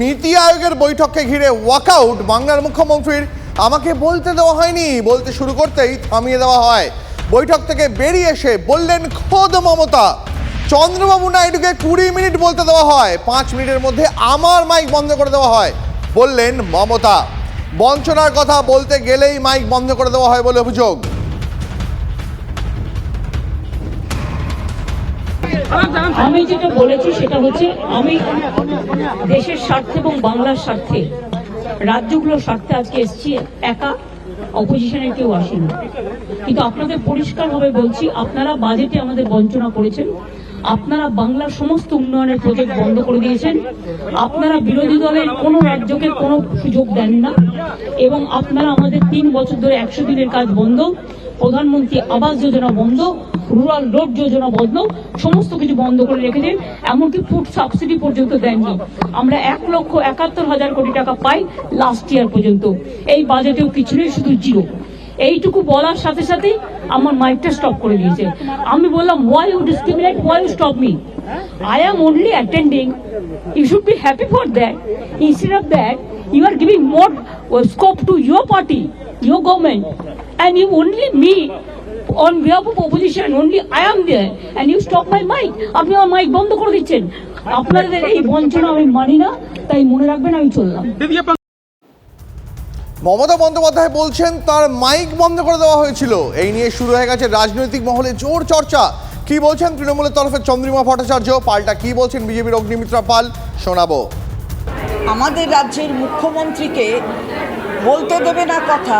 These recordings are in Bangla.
নীতি আয়োগের বৈঠককে ঘিরে ওয়াকআউট বাংলার মুখ্যমন্ত্রীর। আমাকে বলতে দেওয়া হয়নি, বলতে শুরু করতেই থামিয়ে দেওয়া হয়। বৈঠক থেকে বেরিয়ে এসে বললেন খোদ মমতা। চন্দ্রবাবু নাইডুকে কুড়ি মিনিট বলতে দেওয়া হয়, পাঁচ মিনিটের মধ্যে আমার মাইক বন্ধ করে দেওয়া হয়, বললেন মমতা। বঞ্চনার কথা বলতে গেলেই মাইক বন্ধ করে দেওয়া হয় বলে অভিযোগ। আমি যেটা বলেছি সেটা হচ্ছে আমি দেশের স্বার্থে এবং বাংলার স্বার্থে, রাজ্যগুলোর স্বার্থে আজকে এসছি, একা অপোজিশনের কেউ আসেনি। কিন্তু আপনাদের পরিষ্কারভাবে বলছি, আপনারা বাজেটে আমাদের বঞ্চনা করেছেন। আপনারা বাংলার সমস্ত উন্নয়নের প্রজেক্ট বন্ধ করে দিয়েছেন। আপনারা বিরোধী দলের কোনো রাজ্যকে কোনো সুযোগ দেন না। এবং আপনারা আমাদের তিন বছর ধরে একশো দিনের কাজ বন্ধ। প্রধানমন্ত্রী আবাস যোজনা বন্ধ রুরাল রোড যোজনা বন্ধ, সমস্ত কিছু বন্ধ করে রেখেছেন। এমনকি ফুড সাবসিডি পর্যন্ত দেননি। আমরা এক লক্ষ একাত্তর হাজার কোটি টাকা পাই লাস্ট ইয়ার পর্যন্ত। এই বাজেটেও কিছু নেই, শুধু জিরো এইটুকু বলার সাথে সাথে আমার মাইকটা স্টপ করে দিয়েছে। আমি বললাম why you discriminate why you stop me I am only attending you should be happy for that instead of that are giving more uh, scope to your party, your government, and you only me on behalf of opposition, only I am there, and you stop my mic. আপনি আমার মাইক বন্ধ করে দিচ্ছেন। আপনাদের এই বঞ্চনা আমি মানি না তাই মনে রাখবেন আমি চললাম। মমতা বন্দ্যোপাধ্যায় বলছেন তার মাইক বন্ধ করে দেওয়া হয়েছিল। এই নিয়ে শুরু হয়ে গেছে রাজনৈতিক মহলে জোর চর্চা। কি বলছেন তৃণমূলের তরফে চন্দ্রিমা ভট্টাচার্য? পাল্টা কি বলছেন বিজেপির অগ্নিমিত্রা পাল? শোনাবো। আমাদের রাজ্যের মুখ্যমন্ত্রীকে বলতে দেবে না কথা,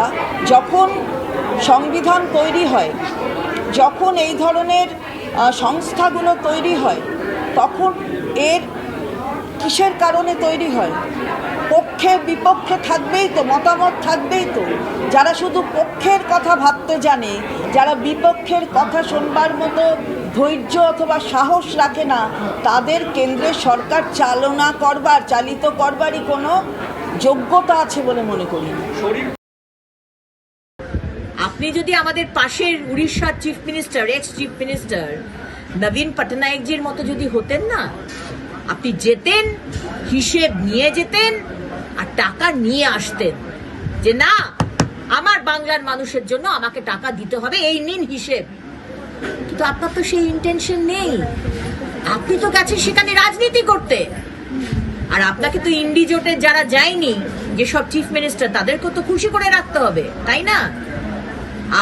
যখন সংবিধান তৈরি হয়, যখন এই ধরনের সংস্থাগুলো তৈরি হয়, তখন এর কিসের কারণে তৈরি হয়? পক্ষে বিপক্ষে থাকবেই তো, মতামত থাকবেই তো। যারা শুধু পক্ষের কথা ভাবতে জানে, যারা বিপক্ষের কথা শুনবার মতো ধৈর্য অথবা সাহস রাখে না, তাদের কেন্দ্রের সরকার চালনা করবার, চালিত করবারই কোনো যোগ্যতা আছে বলে মনে করি আপনি যদি আমাদের পাশের উড়িষ্যার chief minister ex chief minister নবীন পটনায়কজির মতো যদি হতেন না আপনি যেতেন, হিসেব নিয়ে যেতেন আর টাকা নিয়ে আসতেন। যে না, আমার বাংলার মানুষের জন্য আমাকে টাকা দিতে হবে, এই নিন হিসেব। কিন্তু আপনার তো সেই ইন্টেনশন নেই। আপনি তো গেছেন সেখানে রাজনীতি করতে। আর আপনাকে তো ইন্ডি জোটের যারা যায়নি যেসব চিফ মিনিস্টার তাদেরকে তো খুশি করে রাখতে হবে, তাই না?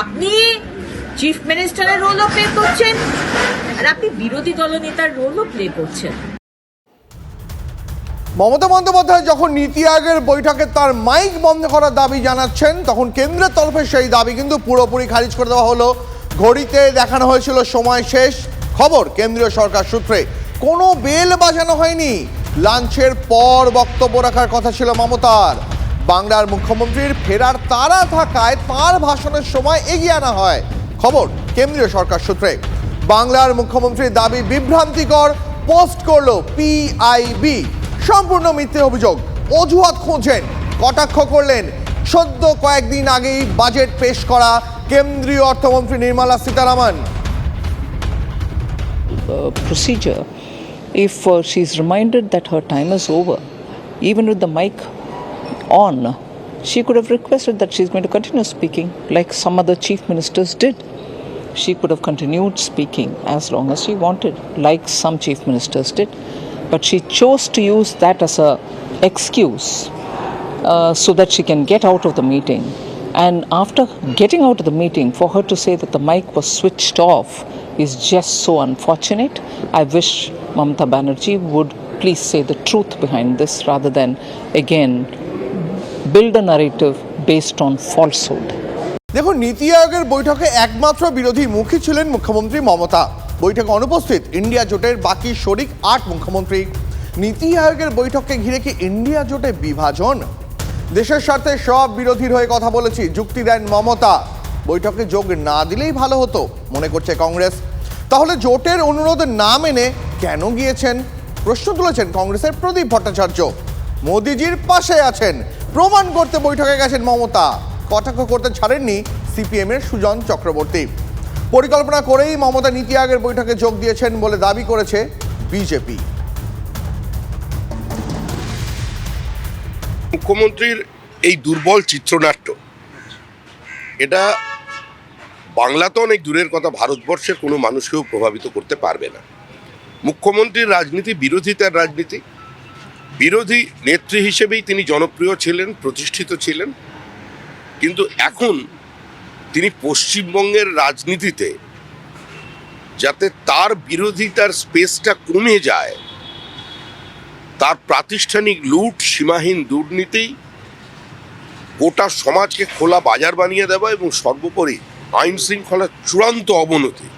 আপনি চিফ মিনিস্টারের রোলও প্লে করছেন, আর আপনি বিরোধী দলনেতার রোলও প্লে করছেন। মমতা বন্দ্যোপাধ্যায় যখন নীতি আয়োগের বৈঠকে তার মাইক বন্ধ করার দাবি জানাচ্ছেন, তখন কেন্দ্রের তরফে সেই দাবি কিন্তু পুরোপুরি খারিজ করে দেওয়া হলো। ঘড়িতে দেখানো হয়েছিল সময় শেষ। খবর, কেন্দ্রীয় সরকার সূত্রে। কোনো বেল বাজানো হয়নি। লাঞ্চের পর বক্তব্য রাখার কথা ছিল মমতার। বাংলার মুখ্যমন্ত্রীর ফেরার তারা থাকায় তার ভাষণের সময় এগিয়ে আনা হয়। খবর, কেন্দ্রীয় সরকার সূত্রে। বাংলার মুখ্যমন্ত্রীর দাবি বিভ্রান্তিকর, পোস্ট করল পিআইবি সম্পূর্ণ মিথ্যে অভিযোগ অজুহাত খুঁজছেন কটাক্ষ করলেন সদ্য কয়েকদিন আগেই বাজেট পেশ করা কেন্দ্রীয় অর্থমন্ত্রী Nirmala Sitharaman uh, procedure, if uh, she's reminded that her time is over, even with the mic on, she could have requested that she's going to continue speaking like some other chief ministers did. She could have continued speaking as long as she wanted, like some chief ministers did. But she chose to use that as a excuse uh, so that she can get out of the meeting. And after getting out of the meeting, for her to say that the mic was switched off is just so unfortunate. I wish Mamata Banerjee would please say the truth behind this rather than again build a narrative based on falsehood. দেখুন নীতি আয়োগের বৈঠকে একমাত্র বিরোধী মুখী ছিলেন মুখ্যমন্ত্রী মমতা বৈঠকে অনুপস্থিত ইন্ডিয়া জোটের বাকি শরিক আট মুখ্যমন্ত্রী। নীতি আয়োগের বৈঠককে ঘিরে কি ইন্ডিয়া জোটে বিভাজন? দেশের স্বার্থে সব বিরোধীর হয়ে কথা বলেছি, যুক্তি দেন মমতা। বৈঠকে যোগ না দিলেই ভালো হতো, মনে করছে কংগ্রেস। তাহলে জোটের অনুরোধ না মেনে কেন গিয়েছেন? প্রশ্ন তুলেছেন কংগ্রেসের প্রদীপ ভট্টাচার্য। মোদিজির পাশে আছেন, প্রমাণ করতে বৈঠকে গেছেন মমতা। কটাক্ষ করতে ছাড়েননি সিপিএম এর সুজন চক্রবর্তী। পরিকল্পনা করেই মমতা নীতি আয়োগের বৈঠকে যোগ দিয়েছেন বলে দাবি করেছে বিজেপি। মুখ্যমন্ত্রীর এই দুর্বল চিত্রনাট্য, এটা বাংলা তো অনেক দূরের কথা, ভারতবর্ষের কোনো মানুষকেও প্রভাবিত করতে পারবে না। মুখ্যমন্ত্রীর রাজনীতি বিরোধিতার রাজনীতি, বিরোধী নেত্রী হিসেবেই তিনি জনপ্রিয় ছিলেন, প্রতিষ্ঠিত ছিলেন, কিন্তু এখন তিনি পশ্চিমবঙ্গের রাজনীতিতে যাতে তার বিরোধিতার স্পেসটা কমে যায়, তার প্রাতিষ্ঠানিক লুট, সীমাহীন দুর্নীতি, গোটা সমাজকে খোলা বাজার বানিয়ে দেওয়া এবং সর্বোপরি আইন শৃঙ্খলার চূড়ান্ত অবনতি,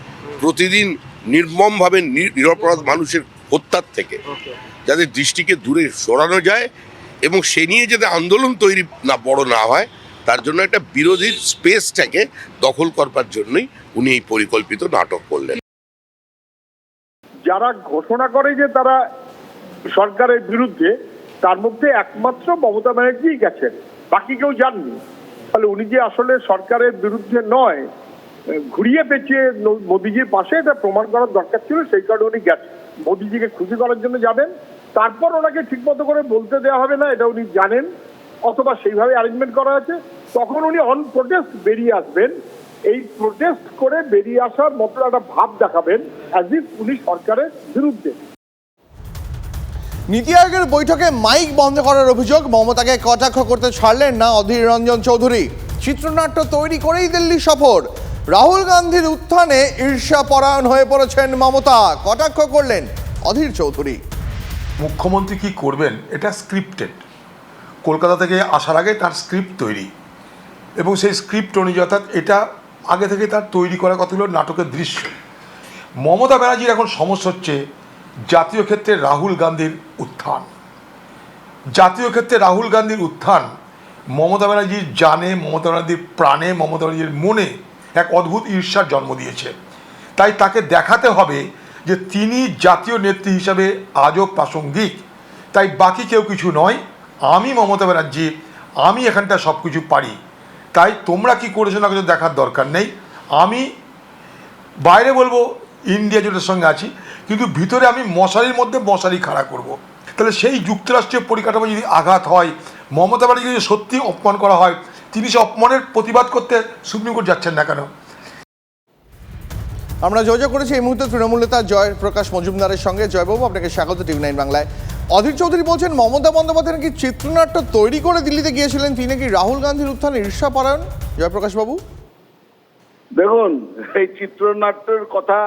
প্রতিদিন নির্মমভাবে নিরপরাধ মানুষের হত্যার থেকে, যাতে দৃষ্টিকে দূরে সরানো যায় এবং সে নিয়ে যাতে আন্দোলন তৈরি না, বড় না হয় তার জন্য একটা বিরোধীর স্পেসটাকে দখল করবার জন্যই উনি এই পরিকল্পিত নাটক করলেন। যারা ঘোষণা করে যে তারা সরকারের বিরুদ্ধে, তার মধ্যে একমাত্র মমতা ব্যানার্জি গেছেন, বাকি কেউ যাননি তাহলে উনি যে আসলে সরকারের বিরুদ্ধে নয়, ঘুরিয়ে পেঁচিয়ে মোদিজির পাশে এটা প্রমাণ করার দরকার ছিল, সেই কারণে উনি গেছেন। মোদিজিকে খুশি করার জন্য যাবেন, তারপর ওনাকে ঠিক মতো করে বলতে দেওয়া হবে না, এটা উনি জানেন। অথবা সেইভাবে অ্যারেঞ্জমেন্ট করা আছে তখন উনি অন প্রোটেস্ট বেরিয়ে আসবেন। এই প্রোটেস্ট করে বেরিয়ে আসার মতো একটা ভাব দেখাবেন অ্যাজ ইফ উনি সরকারের বিরুদ্ধে। নীতি আয়োগের বৈঠকে মাইক বন্ধ করার অভিযোগ মমতাকে কটাক্ষ করতে ছাড়লেন না অধীর রঞ্জন চৌধুরী। চিত্রনাট্য তৈরি করেই দিল্লি সফর। রাহুল গান্ধীর উত্থানে ঈর্ষা পরায়ণ হয়ে পড়েছেন মমতা কটাক্ষ করলেন অধীর চৌধুরী। মুখ্যমন্ত্রী কি করবেন এটা স্ক্রিপ্টেড কলকাতা থেকে আসার আগে তার স্ক্রিপ্ট তৈরি। এবং সেই স্ক্রিপ্ট অনুযায়ী অর্থাৎ এটা আগে থেকে তার তৈরি করা কতগুলো নাটকের দৃশ্য। মমতা ব্যানার্জির এখন সমস্যা হচ্ছে জাতীয় ক্ষেত্রে রাহুল গান্ধীর উত্থান। জাতীয় ক্ষেত্রে রাহুল গান্ধীর উত্থান মমতা ব্যানার্জির জানে, মমতা ব্যানার্জির প্রাণে, মমতা ব্যানার্জির মনে এক অদ্ভুত ঈর্ষার জন্ম দিয়েছে। তাই তাকে দেখাতে হবে যে তিনি জাতীয় নেত্রী হিসাবে আজও প্রাসঙ্গিক। তাই বাকি কেউ কিছু নয় আমি মমতা ব্যানার্জি, আমি এখানটা সব কিছু পারি। তাই তোমরা কি করেছ না কিছু দেখার দরকার নেই। আমি বাইরে বলব, ইন্ডিয়া জোটের সঙ্গে আছি, কিন্তু ভিতরে আমি মশারির মধ্যে মশারি খাড়া করব। তাহলে সেই যুক্তরাষ্ট্রীয় পরিকাঠামো যদি আঘাত হয়, মমতা ব্যানার্জি যদি সত্যি অপমান করা হয়, তিনি সে অপমানের প্রতিবাদ করতে সুপ্রিম কোর্ট যাচ্ছেন না কেন? আমরা যোগাযোগ করেছি এই মুহূর্তে তৃণমূল নেতা জয় প্রকাশ মজুমদারের সঙ্গে। জয়বাবু, আপনাকে স্বাগত টিভি নাইন বাংলায়। অধীর চৌধুরী বলছেন, মমতা বন্দ্যোপাধ্যায় নাকি চিত্রনাট্য তৈরি করে দিল্লিতে গিয়েছিলেন তিনি নাকি রাহুল গান্ধীর উত্থানে ঈর্ষা পরায়ণ জয়প্রকাশ বাবু। দেখুন, এই চিত্রনাট্যের কথা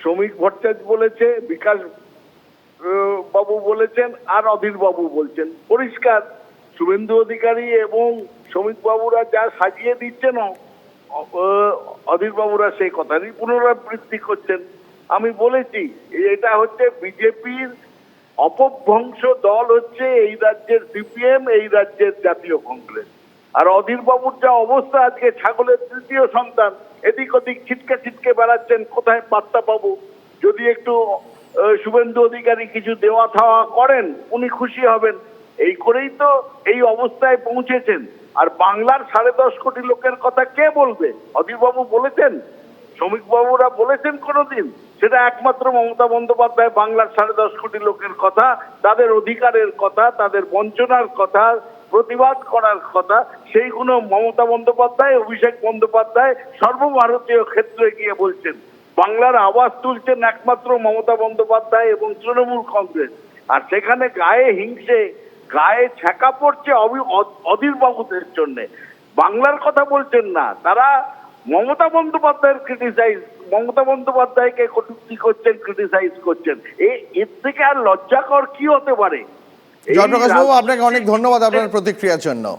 শ্রমিক ভট্টাচার্য বলেছে, বিকাশ বাবু বলেছেন আর অধীর বাবু বলছেন। পরিষ্কার, শুভেন্দু অধিকারী এবং শ্রমিক বাবুরা যা সাজিয়ে দিচ্ছেন অধীর বাবুরা সেই কথারই পুনরাবৃত্তি করছেন। আমি বলেছি, এটা হচ্ছে বিজেপির অপভ্রংশ দল হচ্ছে এই রাজ্যের সিপিএম, এই রাজ্যের জাতীয় কংগ্রেস। আর অধীর বাবুর যা অবস্থা আজকে, ছাগলের তৃতীয় সন্তান, এদিক ওদিক ছিটকে ছিটকে বেড়াচ্ছেন, কোথায় বার্তা পাবো? যদি একটু শুভেন্দু অধিকারী কিছু দেওয়া থাওয়া করেন, উনি খুশি হবেন। এই করেই তো এই অবস্থায় পৌঁছেছেন। আর বাংলার সাড়ে দশ কোটি লোকের কথা কে বলবে? অধীর বাবু বলেছেন শ্রমিক বাবুরা বলেছেন কোনোদিন। সেটা একমাত্র মমতা বন্দ্যোপাধ্যায় বাংলার সাড়ে দশ কোটি লোকের কথা, তাদের অধিকারের কথা, তাদের বঞ্চনার কথা, প্রতিবাদ করার কথা, সেইগুলো মমতা বন্দ্যোপাধ্যায়, অভিষেক বন্দ্যোপাধ্যায় সর্বভারতীয় ক্ষেত্রে গিয়ে বলছেন। বাংলার আওয়াজ তুলছেন একমাত্র মমতা বন্দ্যোপাধ্যায় এবং তৃণমূল কংগ্রেস। আর সেখানে গায়ে হিংসে, গায়ে ছ্যাঁকা পড়ছে অভি- অ- অধীর বাবুদের জন্য। বাংলার কথা বলছেন না। তারা মমতা বন্দ্যোপাধ্যায়ের ক্রিটিসাইজ মমতা বন্দ্যোপাধ্যায়কে কটুক্তি করছেন ক্রিটিসাইজ করছেন? এ- এর থেকে আর লজ্জাকর কি হতে পারে? জয়প্রকাশ বাবু আপনাকে অনেক ধন্যবাদ আপনার প্রতিক্রিয়ার জন্য।